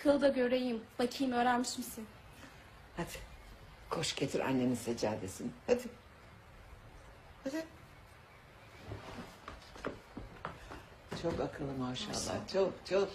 Sıtkı'lı da göreyim. Bakayım öğrenmiş misin? Hadi. Koş getir annenin seccadesini. Hadi. Hadi. Çok akıllı maşallah. Çok çok.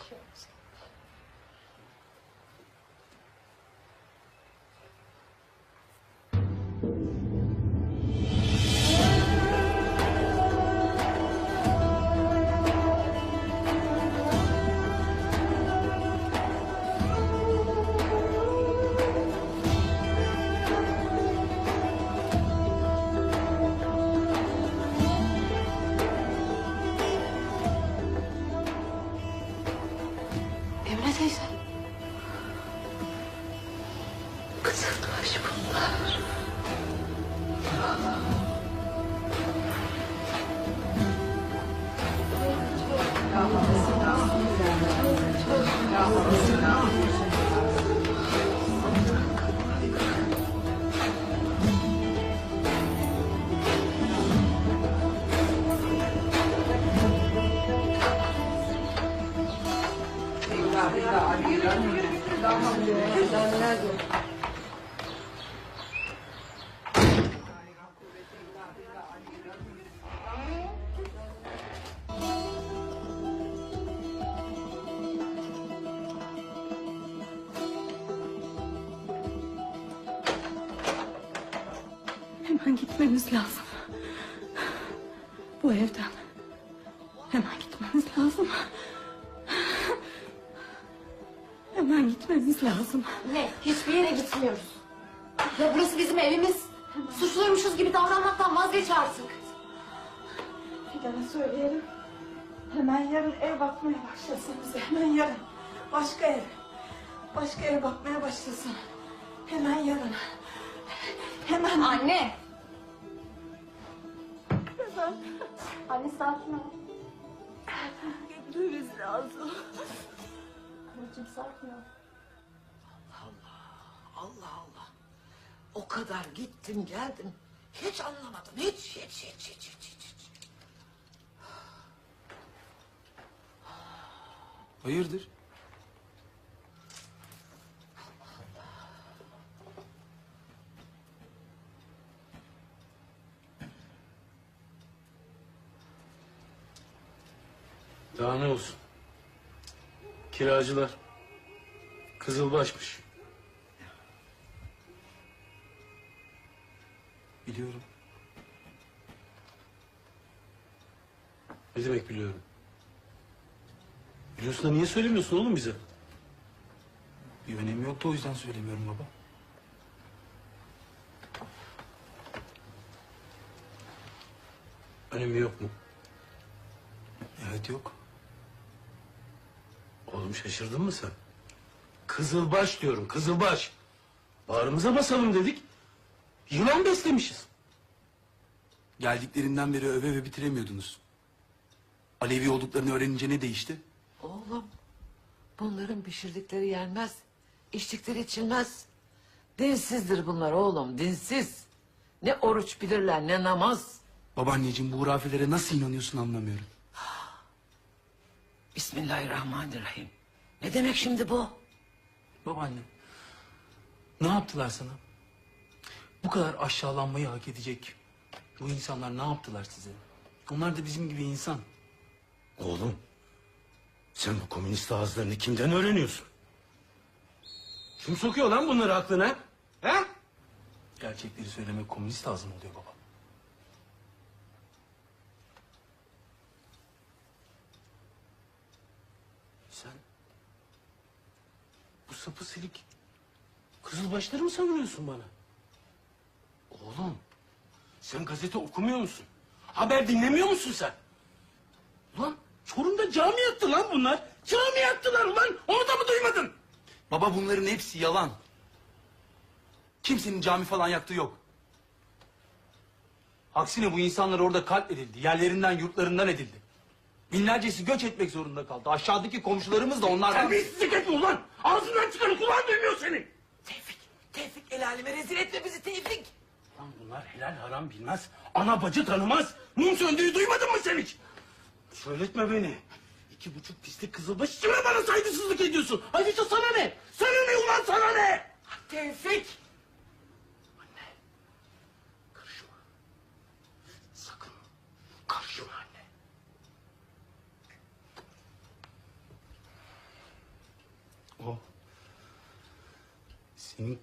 Hemen gitmemiz lazım. Bu evden. Hemen gitmemiz lazım. Hemen gitmemiz lazım. Ne? Hiçbir yere gitmiyoruz. Ya burası bizim evimiz. Suçluymuşuz gibi davranmaktan vazgeç artık. Fidan'a söyleyelim. Hemen yarın ev bakmaya başlasın bize. Hemen yarın. Başka ev. Başka ev bakmaya başlasın. Hemen yarın. Hemen. Anne! Anne sakin ol. Gitmemiz lazım. Anneciğim sakin ol. Allah Allah. O kadar gittim geldim. Hiç anlamadım. Hiç hiç hiç hiç hiç. hiç. Hayırdır? Daha ne olsun? Kiracılar. Kızılbaşmış. Biliyorum. Ne demek biliyorum? Biliyorsun da niye söylemiyorsun oğlum bize? Bir önemi yoktu o yüzden söylemiyorum baba. Önemi yok mu? Evet yok. Oğlum şaşırdın mı sen? Kızılbaş diyorum, kızılbaş. Bağrımıza basalım dedik. Yılan beslemişiz. Geldiklerinden beri öve öve bitiremiyordunuz. Alevi olduklarını öğrenince ne değişti? Oğlum bunların pişirdikleri yenmez. içtikleri içilmez. Dinsizdir bunlar oğlum dinsiz. Ne oruç bilirler ne namaz. Babaanneciğim bu hurafelere nasıl inanıyorsun anlamıyorum. Bismillahirrahmanirrahim. Ne demek şimdi bu? Babaanne. Ne yaptılar sana? Bu kadar aşağılanmayı hak edecek. Bu insanlar ne yaptılar size? Onlar da bizim gibi insan. Oğlum, sen bu komünist ağızlarını kimden öğreniyorsun? Kim sokuyor lan bunları aklına? He? Gerçekleri söylemek komünist ağzı mı oluyor baba? Sen bu sapı silik kızılbaşları mı savunuyorsun bana? Oğlum sen gazete okumuyor musun? Haber dinlemiyor musun sen? Ulan Çorum'da cami yattı lan bunlar. Cami yattılar ulan. Onu da mı duymadın? Baba bunların hepsi yalan. Kimsenin cami falan yaktığı yok. Aksine bu insanlar orada katledildi. Yerlerinden, yurtlarından edildi. Binlercesi göç etmek zorunda kaldı. Aşağıdaki komşularımız da onlardan... Terbiyesizlik etme ulan. Ağzından çıkanı kulağın duymuyor senin. Tevfik, Tevfik el aleme rezil etme bizi Tevfik. Lan bunlar helal haram bilmez. Ana bacı tanımaz. Mum söndüğü duymadın mı sen hiç? Söyletme beni. iki buçuk pislik kızılbaşı şimdi bana saygısızlık ediyorsun. Ayrıca sana ne? Sana ne ulan sana ne? Tevfik. O senin